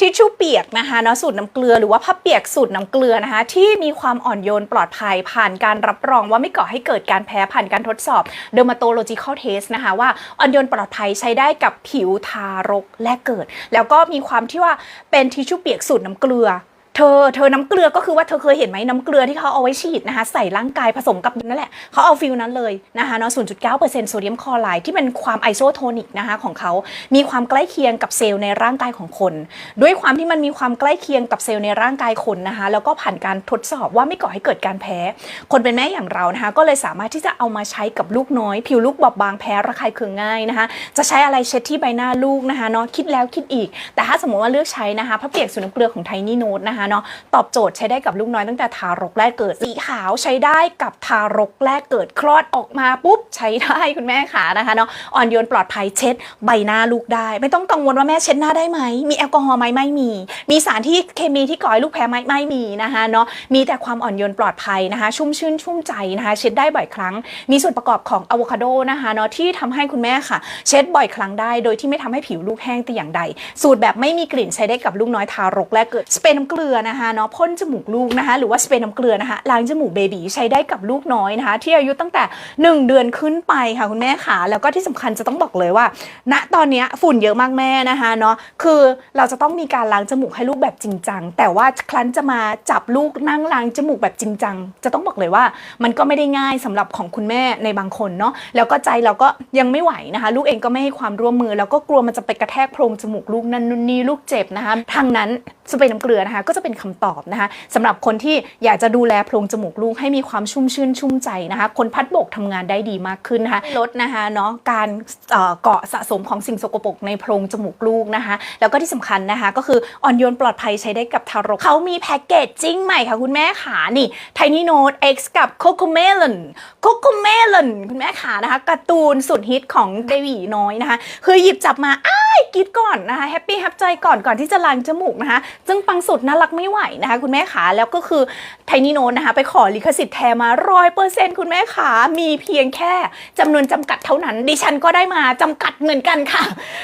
ทิชชู่เปียกนะคะเนาะสูตรน้ำเกลือหรือว่าผ้าเปียกสูตรน้ำเกลือนะคะที่มีความอ่อนโยนปลอดภัยผ่านการรับรองว่าไม่ก่อให้เกิดการแพ้ผ่านการทดสอบ dermatological test นะคะว่าอ่อนโยนปลอดภัยใช้ได้กับผิวทารกแรกเกิด แล้วก็มีความที่ว่าเป็นทิชชู่เปียกสูตรน้ำเกลือ เธอเธอน้ำเกลือก็คือว่าเธอเคยเห็นไหมน้ำเกลือที่เขาเอาไว้ฉีดนะคะใส่ร่างกายผสมกับนั่นแหละเขาเอาฟิลนั้นเลยนะคะเนาะ0.9%โซเดียมคลอไรด์ที่เป็นความไอโซโทนิกนะคะของเขามีความใกล้เคียงกับเซลล์ในร่างกายของคน ด้วยความที่มันมีความใกล้เคียงกับเซลล์ในร่างกายคนนะคะแล้วก็ผ่านการทดสอบว่าไม่ก่อให้เกิดการแพ้ คนเป็นแม่อย่างเรานะคะก็เลยสามารถที่จะเอามาใช้กับลูกน้อย ผิวลูกบอบบางแพ้ระคายเคืองง่ายนะคะจะใช้อะไรเช็ดที่ใบหน้าลูกนะคะเนาะคิดแล้วคิดอีก แต่ถ้าสมมติว่าเลือกใช้นะคะพระเปียกสูตรน้ำเกลือของไทนี่โนตนะคะเนาะตอบโจทย์ใช้ได้กับลูกน้อยตั้งแต่ทารกแรกเกิด สีขาวใช้ได้กับทารกแรกเกิดคลอดออกมาปุ๊บใช้ได้คุณแม่ขานะคะเนาะอ่อนโยนปลอดภัยเช็ดใบหน้าลูกได้ ไม่ต้องกังวลว่าแม่เช็ดหน้าได้ไหมมีแอลกอฮอล์ไหมไม่มี มีสารที่เคมีที่ก่อให้ลูกแพ้ไหมไม่มีนะคะเนาะมีแต่ความอ่อนโยนปลอดภัยนะคะ ชุ่มชื่นชุ่มใจนะคะ เช็ดได้บ่อยครั้ง มีส่วนประกอบของอะโวคาโดนะคะเนาะที่ทำให้คุณแม่ค่ะ เช็ดบ่อยครั้งได้ โดยที่ไม่ทำให้ผิวลูกแห้งแต่อย่างใด สูตรแบบไม่มีกลิ่นใช้ได้กับลูกน้อยทารกแรกเกิดสเปรย์น้ำเกลือนะคะเนาะพ่นจมูกลูกนะคะหรือว่าสเปรย์น้ำเกลือนะคะล้างจมูกเบบีใช้ได้กับลูกน้อยนะคะ ที่อายุตั้งแต่ 1 เดือนขึ้นไปค่ะคุณแม่ขาแล้วก็ที่สำคัญจะต้องบอกเลยว่า ณตอนนี้ฝุ่นเยอะมากแม่นะคะเนาะคือเราจะต้องมีการล้างจมูกให้ลูกแบบจริงจังแต่ว่าครั้นจะมาจับลูกนั่งล้างจมูกแบบจริงจังจะต้องบอกเลยว่า มันก็ไม่ได้ง่ายสำหรับของคุณแม่ในบางคนเนาะแล้วก็ใจเราก็ยังไม่ไหวนะคะ ลูกเองก็ไม่ให้ความร่วมมือ แล้วก็กลัวมันจะไปกระแทกโพรงจมูกลูกนั่นนู่นนี่ลูกเจ็บนะคะทางนั้นสเปรย์น้ำเกลือนะคะก็จะเป็นคำตอบนะคะสำหรับคนที่อยากจะดูแลโพรงจมูกลูกให้มีความชุ่มชื่นชุ่มใจนะคะ คนพัดบกทำงานได้ดีมากขึ้นนะคะลดนะคะเนาะการเอ่อเกาะสะสมของสิ่งสกปรกในโพรงจมูกลูกนะคะ แล้วก็ที่สำคัญนะคะ ก็คืออ่อนโยนปลอดภัยใช้ได้กับทารกเขามีแพ็กเกจจิ้งใหม่ค่ะคุณแม่ขานี่ Tiny Note X กับ Coco Melon Coco Melon คุณแม่ขานะคะการ์ตูนสุดฮิตของเดวีน้อยนะคะ คือหยิบจับมาอ้าย กรีดก่อนนะคะแฮปปี้แฮปใจก่อนก่อนที่จะล้างจมูกนะคะจึงปังสุดน่ารักไม่ไหวนะคะ คุณแม่ขาแล้วก็คือไทนี่โนนะคะ ไปขอลิขสิทธิ์แท้มาร้อยเปอร์เซ็นต์คุณแม่ขามีเพียงแค่จำนวนจำกัดเท่านั้น ดิฉันก็ได้มาจำกัดเหมือนกันค่ะ